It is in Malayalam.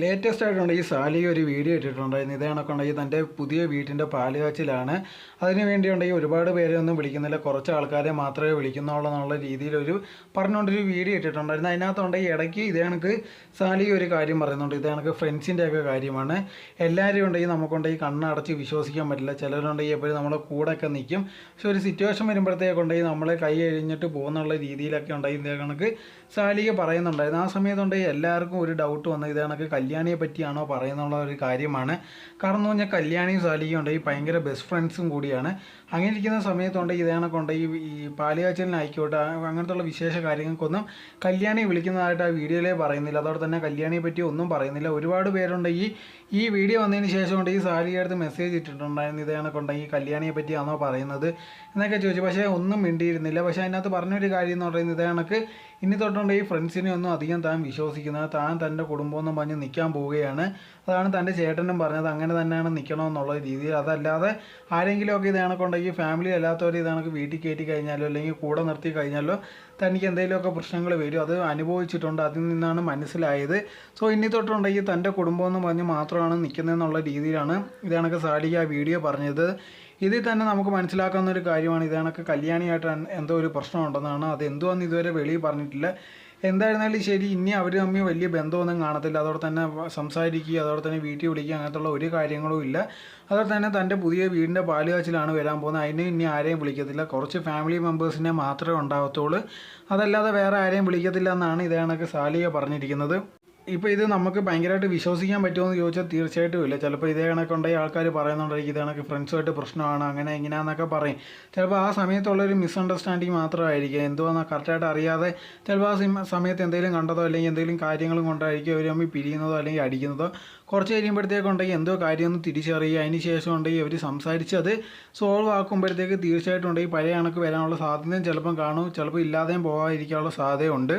ലേറ്റസ്റ്റ് ആയിട്ടുണ്ട്. ഈ സാലി ഒരു വീഡിയോ ഇട്ടിട്ടുണ്ടായിരുന്നു ഇതേ കണക്കുണ്ടെങ്കിൽ തന്റെ പുതിയ വീട്ടിന്റെ പാൽ കാച്ചിലാണ് അതിന് വേണ്ടിയുണ്ടെങ്കിൽ ഒരുപാട് പേരെയൊന്നും വിളിക്കുന്നില്ല. കുറച്ച് ആൾക്കാരെ മാത്രമേ വിളിക്കുന്നുള്ളൂ എന്നുള്ള രീതിയിലൊരു പറഞ്ഞുകൊണ്ടൊരു വീഡിയോ ഇട്ടിട്ടുണ്ടായിരുന്നു അതിനകത്തുണ്ടെങ്കിൽ ഇടയ്ക്ക് ഇതേ കണക്ക് സാലി ഒരു കാര്യം പറയുന്നുണ്ട്. ഇതേ കണക്ക് ഫ്രണ്ട്സിന്റെ ഒക്കെ കാര്യമാണ്. എല്ലാവരും ഉണ്ടെങ്കിൽ നമുക്കുണ്ടെങ്കിൽ കണ്ണടച്ച് വിശ്വസിക്കാൻ പറ്റില്ല. ചിലരുണ്ടെങ്കിൽ എപ്പോഴും നമ്മളെ കൂടെയൊക്കെ നിൽക്കും. പക്ഷെ ഒരു സിറ്റുവേഷൻ വരുമ്പോഴത്തേക്കുണ്ടെങ്കിൽ നമ്മളെ കൈ കഴിഞ്ഞിട്ട് പോകുന്നുള്ള രീതിയിലൊക്കെ ഉണ്ടെങ്കിൽ ഇതേ കണക്ക് സാലിക പറയുന്നുണ്ടായിരുന്നു. ആ സമയത്തുണ്ടെങ്കിൽ എല്ലാവർക്കും ഒരു ഡൗട്ട് വന്ന് ഇതേ കണക്ക് കല്യാണിയെ പറ്റിയാണോ പറയുന്നുള്ള ഒരു കാര്യമാണ്. കാരണം എന്ന് പറഞ്ഞാൽ കല്യാണിയും സാലിയും ഉണ്ടെങ്കിൽ ഭയങ്കര ബെസ്റ്റ് ഫ്രണ്ട്സും കൂടിയാണ്. അങ്ങനെ ഇരിക്കുന്ന സമയത്തുണ്ടെങ്കിൽ ഇതേണൊക്കെ കണക്കുണ്ട് ഈ ഈ പാലുകാച്ചലിനായിക്കോട്ടെ അങ്ങനത്തുള്ള വിശേഷ കാര്യങ്ങൾക്കൊന്നും കല്യാണി വിളിക്കുന്നതായിട്ട് ആ വീഡിയോയിലേ പറയുന്നില്ല. അതോടെ തന്നെ കല്യാണിയെ പറ്റി ഒന്നും പറയുന്നില്ല. ഒരുപാട് പേരുണ്ടെങ്കിൽ ഈ വീഡിയോ വന്നതിന് ശേഷം ഈ സാലിയുടെ അടുത്ത് മെസ്സേജ് ഇട്ടിട്ടുണ്ടായിരുന്നു. ഇതേണൊക്കെ ഉണ്ടെങ്കിൽ കല്യാണിയെ പറ്റിയാണോ പറയുന്നത് എന്നൊക്കെ ചോദിച്ചു. പക്ഷേ ഒന്നും മിണ്ടിയിരുന്നില്ല. പക്ഷേ അതിനകത്ത് പറഞ്ഞൊരു കാര്യം എന്ന് പറയുന്നത് ഇതേ കണക്ക് ഇനി തൊട്ടുണ്ട് ഈ ഫ്രണ്ട്സിനെ ഒന്നും അധികം താൻ വിശ്വസിക്കുന്നത് താൻ തന്റെ കുടുംബമൊന്നും പറഞ്ഞ് നിൽക്കാൻ പോവുകയാണ്. അതാണ് തന്റെ ചേട്ടനും പറഞ്ഞത്. അങ്ങനെ തന്നെയാണ് നിൽക്കണമെന്നുള്ള രീതിയിൽ. അതല്ലാതെ ആരെങ്കിലുമൊക്കെ ഇത് കണക്കുണ്ടെങ്കിൽ ഫാമിലി അല്ലാത്തവർ ഇത് കണക്ക് വീട്ടിൽ കയറ്റി കഴിഞ്ഞാലോ അല്ലെങ്കിൽ കൂടെ നിർത്തി കഴിഞ്ഞാലോ തനിക്ക് എന്തെങ്കിലുമൊക്കെ പ്രശ്നങ്ങൾ വരും. അത് അനുഭവിച്ചിട്ടുണ്ട്. അതിൽ നിന്നാണ് മനസ്സിലായത്. സോ ഇനി തൊട്ടുണ്ടെങ്കിൽ തന്റെ കുടുംബം എന്ന് പറഞ്ഞ് മാത്രമാണ് നിൽക്കുന്നതെന്നുള്ള രീതിയിലാണ് ഇത് കണക്ക് സാലിക വീഡിയോ പറഞ്ഞത്. ഇതിൽ തന്നെ നമുക്ക് മനസ്സിലാക്കാവുന്ന ഒരു കാര്യമാണ്. ഇതാണൊക്കെ കല്യാണിയായിട്ട് എന്തോ ഒരു പ്രശ്നമുണ്ടെന്നാണ്. അത് എന്തുവാന്ന് ഇതുവരെ വെളിയിൽ പറഞ്ഞിട്ടില്ല. എന്തായിരുന്നാലും ശരി ഇനി അവർ തമ്മിൽ വലിയ ബന്ധമൊന്നും കാണത്തില്ല. അതോടെ തന്നെ സംസാരിക്കുക അതോടെ തന്നെ വീട്ടിൽ വിളിക്കുക അങ്ങനത്തുള്ള ഒരു കാര്യങ്ങളും ഇല്ല. അതോടെ തന്നെ തന്റെ പുതിയ വീടിന്റെ പാലുകാച്ചിലാണ് വരാൻ പോകുന്നത്. അതിനെ ഇനി ആരെയും വിളിക്കത്തില്ല. കുറച്ച് ഫാമിലി മെമ്പേഴ്സിനെ മാത്രമേ ഉണ്ടാകത്തുള്ളൂ അതല്ലാതെ വേറെ ആരെയും വിളിക്കത്തില്ല എന്നാണ് ഇതേ കണക്ക് സാലിക പറഞ്ഞിരിക്കുന്നത്. ഇപ്പോൾ ഇത് നമുക്ക് ഭയങ്കരമായിട്ട് വിശ്വസിക്കാൻ പറ്റുമോ എന്ന് ചോദിച്ചാൽ തീർച്ചയായിട്ടും ഇല്ല. ചിലപ്പോൾ ഇതേ കണക്കുണ്ടെങ്കിൽ ആൾക്കാർ പറയുന്നുണ്ടായിരിക്കും ഇത് കണക്ക് ഫ്രണ്ട്സുമായിട്ട് പ്രശ്നമാണ് അങ്ങനെ എങ്ങനെയാണെന്നൊക്കെ പറയും. ചിലപ്പോൾ ആ സമയത്തുള്ളൊരു മിസ്അണ്ടർസ്റ്റാൻഡിങ് മാത്രമായിരിക്കും. എന്തുവാന്ന് കറക്റ്റായിട്ട് അറിയാതെ ചിലപ്പോൾ ആ സമയത്ത് എന്തെങ്കിലും കണ്ടതോ അല്ലെങ്കിൽ എന്തെങ്കിലും കാര്യങ്ങളും കൊണ്ടായിരിക്കും അവർ തമ്മിൽ പിരിയുന്നതോ അല്ലെങ്കിൽ അടിക്കുന്നതോ കുറച്ച് കഴിയുമ്പോഴത്തേക്കുണ്ടെങ്കിൽ എന്തോ കാര്യമൊന്നും തിരിച്ചറിയുക. അതിന് ശേഷം ഉണ്ടെങ്കിൽ അവർ സംസാരിച്ച് അത് സോൾവ് ആക്കുമ്പോഴത്തേക്ക് തീർച്ചയായിട്ടും ഉണ്ടെങ്കിൽ പഴയ കണക്ക് വരാനുള്ള സാധ്യതയും ചിലപ്പം കാണും. ചിലപ്പോൾ ഇല്ലാതെയും പോകാതിരിക്കാനുള്ള സാധ്യതയുണ്ട്.